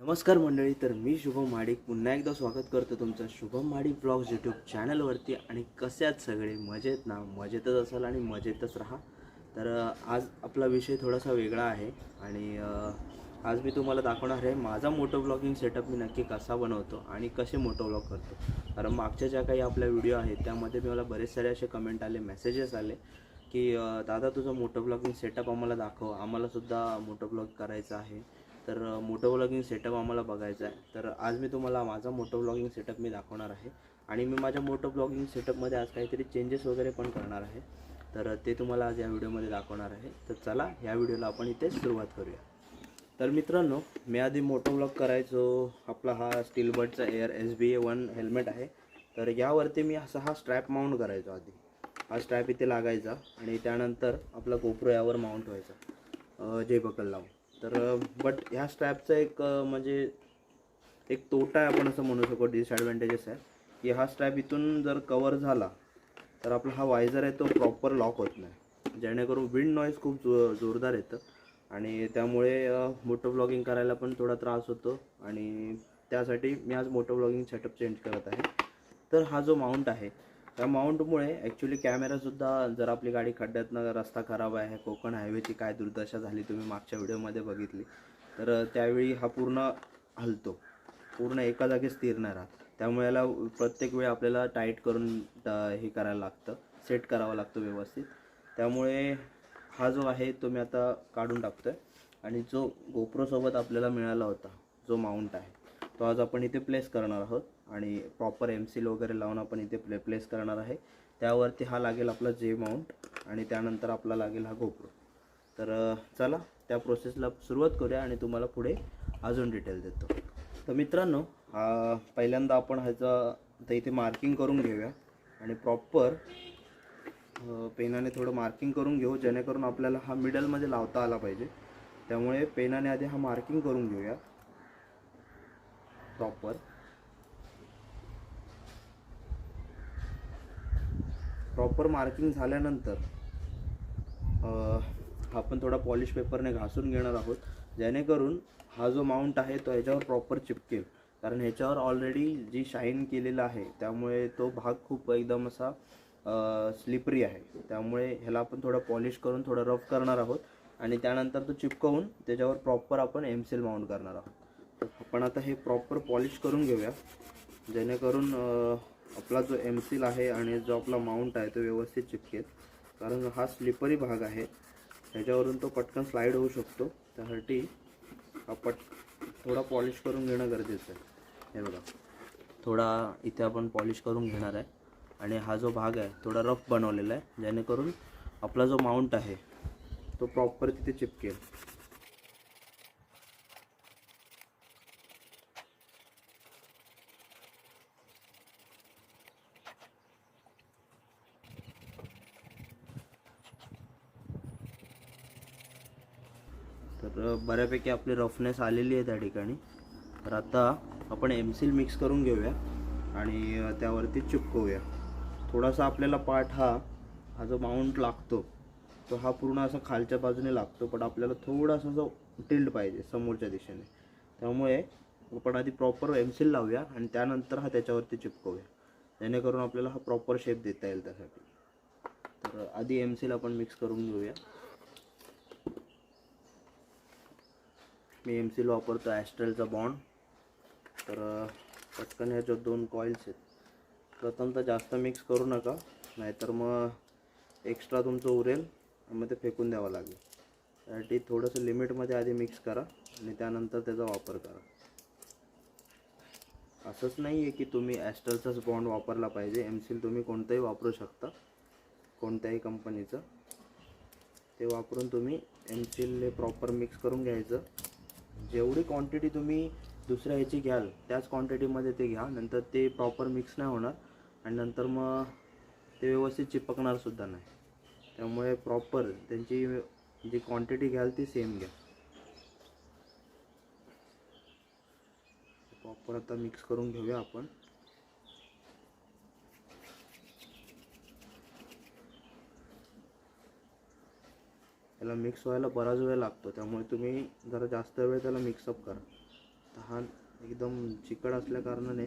नमस्कार मंडळी तर मी शुभम माडिक. पुन्हा एकदा स्वागत करतो तुमचं शुभम माडिक ब्लॉग्स यूट्यूब चॅनलवरती. आणि कसे आहेत सगळे? मजेत ना? मजेतच असाल आणि मजेतच राहा. तर आज आपला विषय थोडासा वेगळा आहे. आणि आज मी तुम्हाला दाखवणार आहे माझा मोटो ब्लॉगिंग सेटअप मी नक्की कसा बनवतो आणि कसे मोटो ब्लॉग करतो. कारण मागच्या ज्या काही आपल्या व्हिडिओ आहेत त्यामध्ये मला बरेच सारे असे कमेंट आले मेसेजेस आले की दादा तुझं मोटो ब्लॉगिंग सेटअप आम्हाला दाखव. आम्हालासुद्धा मोटो ब्लॉग करायचा आहे. तर मोटो व्लॉगिंग सेटअप आम्हाला बघायचा आहे. तर आज मी तुम्हाला माझा मोटो व्लॉगिंग सेटअप मी दाखवणार आहे. आणि मी माझ्या मोटो ब्लॉगिंग सेटअपमध्ये आज काहीतरी चेंजेस वगैरे पण करणार आहे. तर ते तुम्हाला आज या व्हिडिओमध्ये दाखवणार आहे. तर चला या व्हिडिओला आपण इथे सुरुवात करूया. तर मित्रांनो मी आधी मोटो व्लॉग करायचो. आपला हा स्टील बर्डचा air S B A one helmet आहे. तर यावरती मी असा हा स्ट्रॅप माउंट करायचो आधी. हा स्ट्रॅप इथे लागायचा आणि त्यानंतर आपला कोपरो यावर माउंट व्हायचा. जे बकल लावून तर बट ह्या स्ट्रॅपचा एक म्हणजे एक तोटा आहे आपण असं म्हणू शकतो डिसॲडव्हान्टेजेस आहे. की हा स्ट्रॅप इथून जर कवर झाला तर आपला हा वायझर आहे तो प्रॉपर लॉक होत नाही. जेणेकरून विंड नॉईज खूप जो जोरदार येतं. आणि त्यामुळे मोटो ब्लॉगिंग करायला पण थोडा त्रास होतो. आणि त्यासाठी मी आज मोटो ब्लॉगिंग सेटअप चेंज करत आहे. तर हा जो माउंट आहे त्या माउंटमुळे ॲक्च्युली कॅमेरासुद्धा जर आपली गाडी खड्ड्यातनं रस्ता खराब आहे कोकण हायवेची काय दुर्दशा झाली तुम्ही मागच्या व्हिडिओमध्ये बघितली तर त्यावेळी हा पूर्ण हलतो. पूर्ण एका जागी स्थिर नाही राहत. त्यामुळे याला प्रत्येक वेळी आपल्याला टाईट करून हे करायला लागतं. सेट करावं लागतं व्यवस्थित. त्यामुळे हा जो आहे तो मी आता काढून टाकतो आहे आणि जो गोप्रोसोबत आपल्याला मिळाला होता जो माउंट आहे तो आज आपण इथे प्लेस करणार आहोत. आणि प्रॉपर एम सील वगैरे लावून आपण इथे प्ले प्लेस करणार आहे. त्यावरती हा लागेल आपला जे माउंट आणि त्यानंतर आपला लागेल हा गोप्रो तर चला त्या प्रोसेसला सुरुवात करूया आणि तुम्हाला पुढे अजून डिटेल देतो. तर मित्रांनो पहिल्यांदा आपण ह्याचं तर इथे मार्किंग करून घेऊया. आणि प्रॉपर पेनाने थोडं मार्किंग करून घेऊ जेणेकरून आपल्याला हा मिडलमध्ये लावता आला पाहिजे. त्यामुळे पेनाने आधी हा मार्किंग करून घेऊया. प्रॉपर प्रॉपर मार्किंग झाल्यानंतर आपण थोडा पॉलिश पेपरने घासून घेणार आहोत. जेणेकरून हा जो माउंट आहे तो ह्याच्यावर प्रॉपर चिपकेल. कारण ह्याच्यावर ऑलरेडी जी शाईन केलेलं आहे त्यामुळे तो भाग खूप एकदम असा स्लिपरी आहे. त्यामुळे ह्याला आपण थोडं पॉलिश करून थोडं रफ करणार आहोत. आणि त्यानंतर तो चिपकवून त्याच्यावर प्रॉपर आपण एम सेल माउंट करणार आहोत. आपण आता हे प्रॉपर पॉलिश करून घेऊया. जेणेकरून आपला जो एम सील आहे आणि जो आपला माउंट आहे तो व्यवस्थित चिपकेल कारण हा स्लिपरी भाग आहे. त्याच्यावरून तो पटकन स्लाईड होऊ शकतो. त्यासाठी हा पट थोडा पॉलिश करून घेणं गरजेचं आहे. हे बघा. थोडा इथे आपण पॉलिश करून घेणार आहे. आणि हा जो भाग आहे थोडा रफ बनवलेला आहे. जेणेकरून आपला जो माउंट आहे तो प्रॉपर तिथे चिपकेल तर बऱ्यापैकी आपली रफनेस आलेली आहे त्या ठिकाणी. तर आता आपण एम सील मिक्स करून घेऊया आणि त्यावरती चिपकवूया. थोडासा आपल्याला पार्ट हा हा जो माउंट लागतो तो हा पूर्ण असा खालच्या बाजूने लागतो पण आपल्याला थोडासा जो टिल्ड पाहिजे समोरच्या दिशेने. त्यामुळे आपण आधी प्रॉपर एम सील लावूया आणि त्यानंतर हा त्याच्यावरती चिपकवूया. जेणेकरून आपल्याला हा प्रॉपर शेप देता येईल त्यासाठी. तर आधी एम सील आपण मिक्स करून घेऊया. मी एम सील वापरतो ॲस्ट्रेलचा बॉन्ड तर पटकन ह्या ज्या दोन कॉईल्स आहेत. प्रथमतः जास्त मिक्स करू नका नाहीतर मग एक्स्ट्रा तुमचं उरेल मग ते फेकून द्यावं लागेल. त्यासाठी थोडंसं लिमिटमध्ये आधी मिक्स करा आणि त्यानंतर त्याचा वापर करा. असंच नाही आहे की तुम्ही ॲस्ट्रलचाच बॉन्ड वापरला पाहिजे. एम सील तुम्ही कोणतंही वापरू शकता कोणत्याही कंपनीचं ते वापरून तुम्ही एम सील प्रॉपर मिक्स करून घ्यायचं. जेवढी क्वांटिटी तुम्ही दुसऱ्या ह्याची घ्याल त्याच क्वांटिटीमध्ये ते घ्या. नंतर ते प्रॉपर मिक्स नाही होणार. आणि नंतर मग ते व्यवस्थित चिपकणारसुद्धा नाही. त्यामुळे प्रॉपर त्यांची जी क्वांटिटी घ्याल ती सेम घ्या. प्रॉपर आता मिक्स करून घेऊया आपण. याला मिक्स व्हायला बराच वेळ लागतो. त्यामुळे तुम्ही जरा जास्त वेळ त्याला मिक्सअप करा. हा एकदम चिकट असल्या कारणाने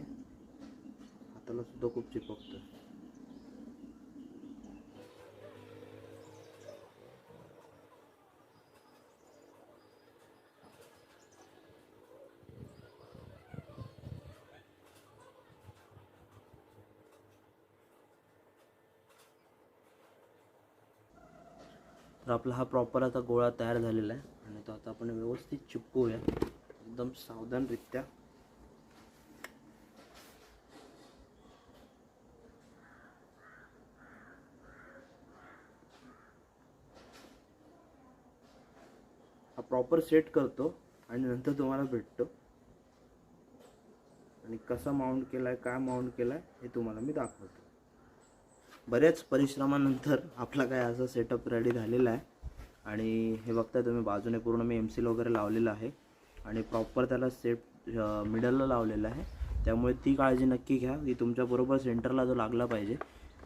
हाताला सुद्धा खूप चिपकतं तर आपला हा प्रॉपर आता गोळा तयार झालेला आहे. आणि तो आता आपण व्यवस्थित चिपकूया. एकदम सावधानरित्या. हा प्रॉपर सेट करतो आणि नंतर तुम्हाला भेटतो. आणि कसा माउंट केला आहे काय माउंट केलाय हे तुम्हाला मी दाखवतो. बऱ्याच परिश्रमानंतर आपला काय असा सेटअप रेडी झालेला आहे. आणि हे बघताय तुम्ही बाजूने पूर्ण मी एम सील वगैरे लावलेलं आहे. आणि प्रॉपर त्याला सेट मिडलला लावलेलं आहे. त्यामुळे ती काळजी नक्की घ्या. की तुमच्याबरोबर सेंटरला जो लागला पाहिजे.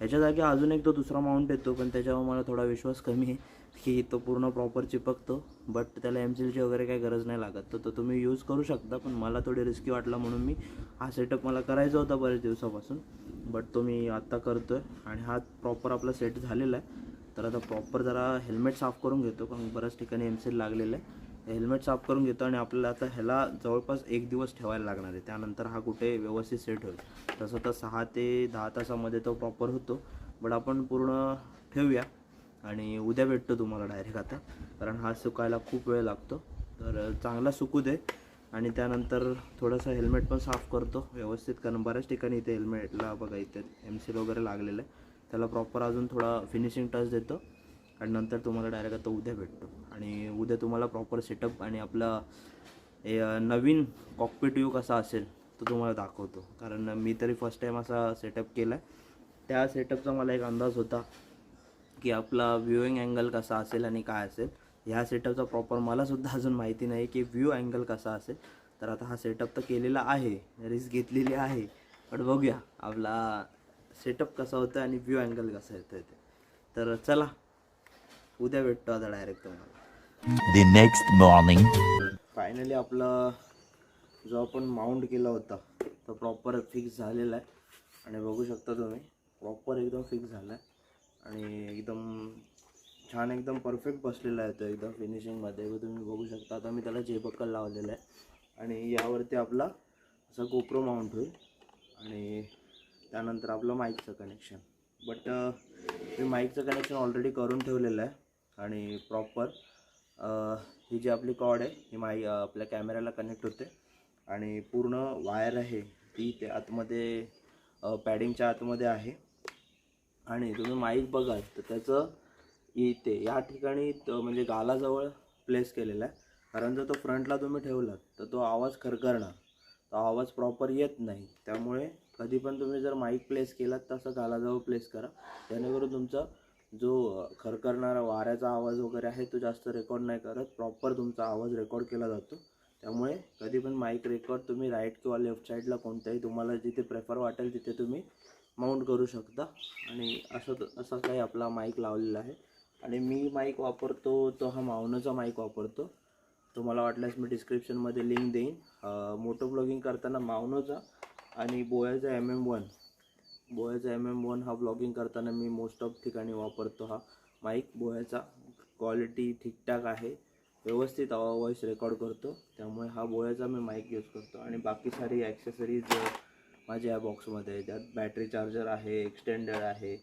याच्या जागी अजून एक तो दुसरा माउंट येतो पण त्याच्यावर मला थोडा विश्वास कमी आहे. की तो पूर्ण प्रॉपर चिपकतो बट त्याला एम सीलची वगैरे काही गरज नाही लागत. तर तो तुम्ही यूज करू शकता पण मला थोडी रिस्की वाटला म्हणून मी हा सेटअप मला करायचा होता बरेच दिवसापासून. बट तो मी आत्ता करतो आहे आणि हा प्रॉपर आपला सेट झालेला आहे. तर आता प्रॉपर जरा हेल्मेट साफ करून घेतो कारण बऱ्याच ठिकाणी एम सील लागलेलं आहे. हेल्मेट साफ करून घेतो आणि आपल्याला आता ह्याला जवळपास एक दिवस ठेवायला लागणार आहे. त्यानंतर हा कुठे व्यवस्थित सेट होईल. तसं तर सहा ते दहा तासामध्ये तो प्रॉपर होतो. बट आपण पूर्ण ठेवूया. आणि उद्या भेटतो तुम्हाला डायरेक्ट आता. कारण हा सुकायला खूप वेळ लागतो. तर चांगला सुकू दे. आणि त्यानंतर थोडंसं हेल्मेट पण साफ करतो. व्यवस्थित कारण बऱ्याच ठिकाणी इथे हेल्मेटला बघा इथे एम सील वगैरे लागलेलं आहे. त्याला प्रॉपर अजून थोडा फिनिशिंग टच देतो. आणि नंतर तुम्हाला डायरेक्ट आता उद्या भेटतो. आणि उद्या तुम्हाला प्रॉपर सेटअप आणि आपला नवीन कॉकपिट यू कसा असेल तो तुम्हाला दाखवतो. कारण मी तरी फर्स्ट टाईम असा सेटअप केला आहे त्या सेटअपचा मला एक अंदाज होता. की आपला व्ह्यूइंग अँगल कसा असेल आणि काय असेल ह्या सेटअपचा प्रॉपर मलासुद्धा अजून माहिती नाही की व्ह्यू अँगल कसा असेल. तर आता हा सेटअप तर केलेला आहे रिस्क घेतलेली आहे. पण बघूया आपला सेटअप कसा होतं आणि व्ह्यू अँगल कसा येतं ते. तर चला उद्या भेटतो आता डायरेक्ट तुम्हाला. The next morning. फायनली आपला जो आपण माउंट केला होता तो प्रॉपर फिक्स झालेला आहे. आणि बघू शकता तुम्ही प्रॉपर एकदम फिक्स झाला आहे आणि एकदम छान एकदम परफेक्ट बसलेला आहे तो एकदम फिनिशिंगमध्ये तुम्ही बघू शकता. आता मी त्याला जेबक्कल लावलेलं आहे. आणि यावरती आपला असा गोप्रो माउंट होईल. आणि त्यानंतर आपलं माईकचं कनेक्शन बट मी माईकचं कनेक्शन ऑलरेडी करून ठेवलेलं आहे. आणि प्रॉपर ही जी आपली कॉड आहे ही माई आपल्या कॅमेऱ्याला कनेक्ट होते. आणि पूर्ण वायर आहे. ती ते आतमध्ये पॅडिंगच्या आतमध्ये आहे. आणि तुम्ही माईक बघाल तर त्याचं इथे या ठिकाणी म्हणजे गालाजवळ प्लेस केलेला आहे. कारण जर तो फ्रंटला तुम्ही ठेवलात तर तो आवाज खरखरणार. तो आवाज प्रॉपर येत नाही. त्यामुळे कधी पण तुम्ही जर माईक प्लेस केलात तसं गालाजवळ प्लेस करा. जेणेकरून तुमचा जो खरखरणारा वाऱ्याचा आवाज वगैरे आहे तो जास्त रेकॉर्ड नाही करत. प्रॉपर तुमचा आवाज रेकॉर्ड केला जातो. त्यामुळे कधी पण माईक रेकॉर्ड तुम्ही राईट किंवा लेफ्ट साईडला कोणत्याही तुम्हाला जिथे प्रेफर वाटेल तिथे तुम्ही माउंट करू शकता. आणि असं असा काही आपला माईक लावलेला आहे. आणि मी माईक वापरतो तो हा मावनोचा माईक वापरतो. तुम्हाला वाटल्यास मी डिस्क्रिप्शनमध्ये लिंक देईन. मोटो ब्लॉगिंग करताना मावनोचा आणि बोयाचा एम एम वन बोयाचा एम एम वन हा ब्लॉगिंग करताना मी मोस्ट ऑफ ठिकाणी वापरतो हा माईक बोयाचा क्वालिटी ठीकठाक आहे. व्यवस्थित वॉइस रेकॉर्ड करतो. त्यामुळे हा बोळ्याचा मी माईक यूज करतो. आणि बाकी सारी ॲक्सेसरीज माझ्या या बॉक्समध्ये आहे त्यात बॅटरी चार्जर आहे एक्सटेंडर आहे.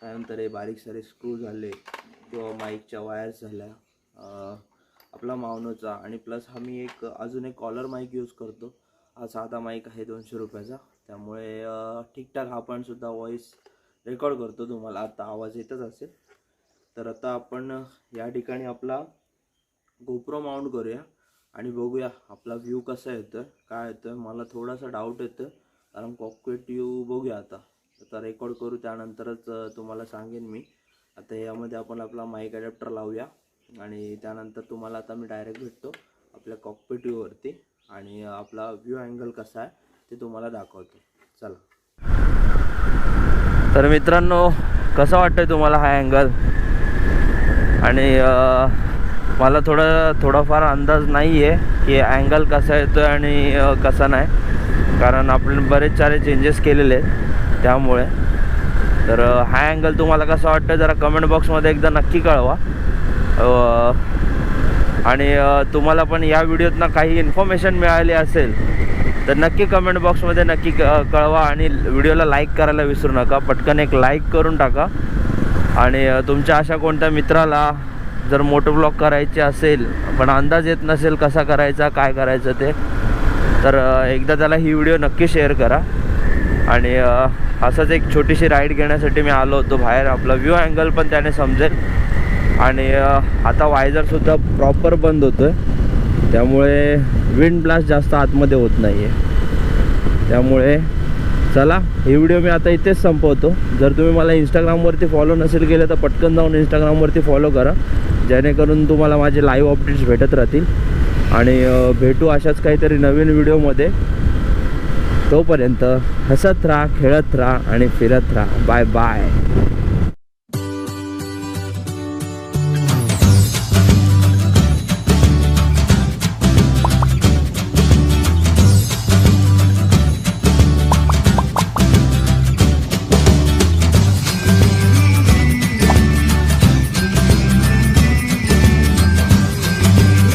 त्यानंतर हे बारीक सारे स्क्रू झाले किंवा माईकच्या वायर्स झाल्या. आपला मावनोचा. आणि प्लस हा मी एक अजून एक कॉलर माईक यूज करतो. हा साधा माईक आहे दोनशे रुपयाचा. त्यामुळे ठीकठाक हा पण सुद्धा वॉईस रेकॉर्ड करतो तुम्हाला. आता आवाज येतच असेल. तर आता आपण या ठिकाणी आपला गोप्रो माउंट करूया आणि बघूया आपला व्ह्यू कसा येतं काय येतं मला थोडासा डाऊट येतं कारण कॉकपिट व्ह्यू बघूया आता. आता रेकॉर्ड करू त्यानंतरच तुम्हाला सांगेन मी. आता यामध्ये आपण आपला माईक अडॅप्टर लावूया आणि त्यानंतर तुम्हाला आता मी डायरेक्ट भेटतो आपल्या कॉकपेट व्ह्यूवरती आणि आपला व्ह्यू अँगल कसा आहे ते तुम्हाला दाखवतो. चला. तर मित्रांनो कसं वाटतं तुम्हाला हा अँगल आणि मला थोडं थोडाफार अंदाज नाही आहे की अँगल कसा येतो आणि कसा नाही. कारण आपण बरेच सारे चेंजेस केलेले आहेत त्यामुळे. तर हा अँगल तुम्हाला कसा वाटतं जरा कमेंट बॉक्समध्ये एकदा नक्की कळवा. आणि तुम्हाला पण या व्हिडिओतनं काही इन्फॉर्मेशन मिळाली असेल तर नक्की कमेंट बॉक्समध्ये नक्की क- कळवा आणि व्हिडिओला लाईक करायला विसरू नका. पटकन एक लाईक करून टाका. आणि तुमच्या अशा कोणत्या मित्राला जर मोटो ब्लॉग करायचे असेल पण अंदाज येत नसेल कसा करायचा काय करायचं ते तर एकदा त्याला ही व्हिडिओ नक्की शेअर करा. आणि असंच एक छोटीशी राईड घेण्यासाठी मी आलो होतो बाहेर. आपला व्ह्यू अँगल पण त्याने समजेल. आणि आता वायझरसुद्धा प्रॉपर बंद होतो आहे त्यामुळे विंड ब्लास्ट जास्त आतमध्ये होत नाही आहे त्यामुळे चला ही व्हिडिओ मी आता इथेच संपवतो. जर तुम्ही मला इंस्टाग्रामवरती फॉलो नसेल केलं तर पटकन जाऊन इंस्टाग्रामवरती फॉलो करा. जेणेकरून तुम्हाला माझे लाईव्ह अपडेट्स भेटत राहतील. आणि भेटू अशाच काहीतरी नवीन व्हिडिओमध्ये तोपर्यंत हसत राहा खेळत राहा आणि फिरत राहा. Bye bye